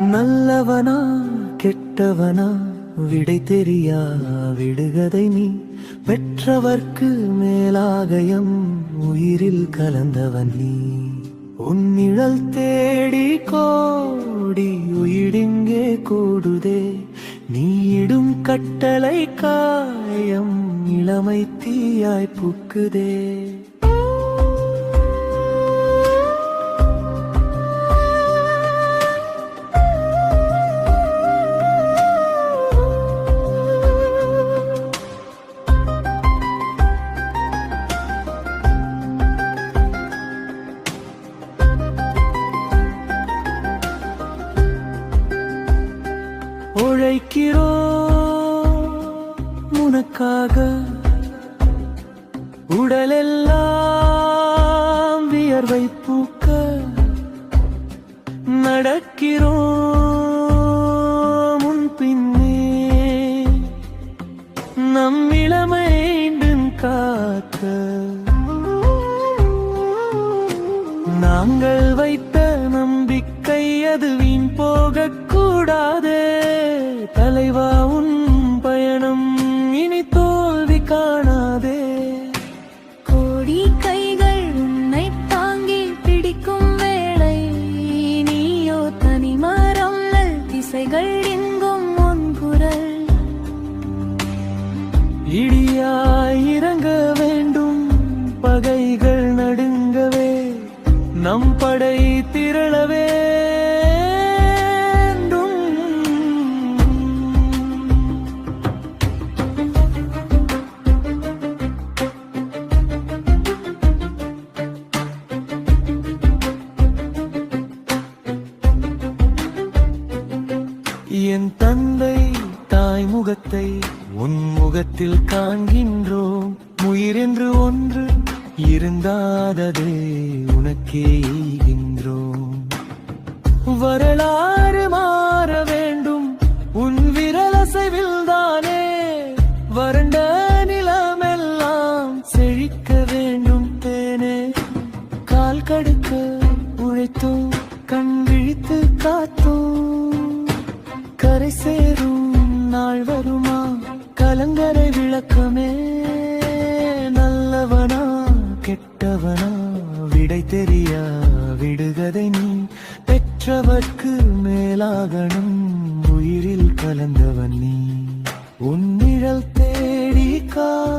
நல்லவனா கெட்டவனா விடை தெரியா விடுகதை நீ. பெற்றவர்க்கு மேலாகயம் உயிரில் கலந்தவன் நீ. உன்னிழல் தேடி கோடி உயிடிங்கே கூடுதே. நீ இடும் கட்டளை காயம் இளமை தீயாய் புக்குதே. உழைக்கிறோம் உனக்காக. உடலெல்லாம் வியர்வை பூக்க நடக்கிறோம் உன் பின்னே. நம் இளமை காக்க. நாங்கள் வைத்த நம்பிக்கை அது வீண் போகக்கூடாதே. தலைவா உன் பயணம் இனி தோல்வி காணாதே. கோடி கைகள் உன்னை தாங்கி பிடிக்கும் வேளை நீயோ தனிமரம் திசைகள் எங்கும் உன் குரல். இடியாய் இறங்க வேண்டும் பகைகள் நடுங்கவே நம் படை என் தந்தை தாய் முகத்தை உன் முகத்தில் காண்கின்றோம். உயிர் ஒன்று இருந்தாததே உனக்கே எய்கின்றோம். வரலாறு மாற வேண்டும் உன் விரலசைவில் தானே. வறண்ட நிலமெல்லாம் செழிக்க வேண்டும் தேனே கால் கடுக்க உழைத்தோம் கண் விழித்து காத்தோம். கரை சேரும் நாள் வருமா? கலங்கரை விளக்கமே நல்லவனா? கெட்டவனா? விடை தெரியா? விடுகதை நீ? பெற்றவர்க்கு மேலாகணும் உயிரில் கலந்தவன் நீ. உன்னிழல் தேடி கா